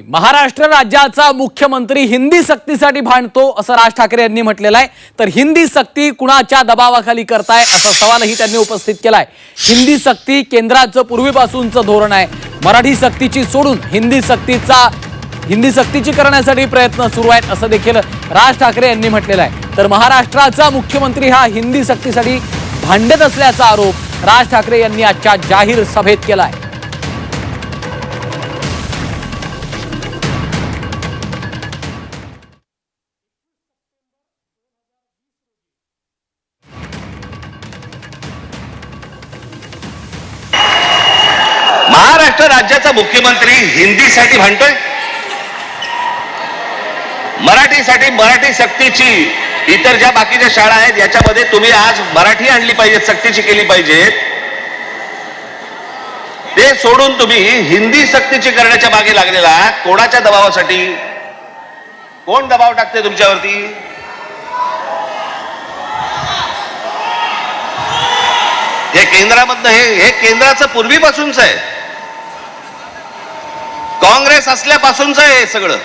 महाराष्ट्र राज्याचा मुख्यमंत्री हिंदी सक्तीसाठी भांडतो असं राज ठाकरे यांनी म्हटलेलं आहे. तर हिंदी सक्ती कुणाच्या दबावाखाली करताय असा सवालही त्यांनी उपस्थित केलाय. हिंदी सक्ती केंद्राचं पूर्वीपासूनचं धोरण आहे. मराठी सक्तीची सोडून हिंदी सक्तीचा हिंदी सक्तीची करण्यासाठी प्रयत्न सुरू आहेत असं देखील राज ठाकरे यांनी म्हटलेलं आहे. तर महाराष्ट्राचा मुख्यमंत्री हा हिंदी सक्तीसाठी भांडत असल्याचा आरोप राज ठाकरे यांनी आजच्या जाहीर सभेत केला आहे राज्याचा मुख्यमंत्री हिंदीसाठी म्हणतोय मराठीसाठी मराठी सक्तीची इतर ज्या बाकीच्या शाळा आहेत याच्यामध्ये तुम्ही आज मराठी आणली पाहिजे सक्तीची केली पाहिजेत. ते सोडून तुम्ही हिंदी सक्तीची करण्याच्या मागे लागलेला कोणाच्या दबावासाठी? कोण दबाव टाकते तुमच्यावरती? हे केंद्रामधनं हे हे केंद्राचं पूर्वीपासूनच आहे. काँग्रेस असल्यापासूनच आहे हे सगळं.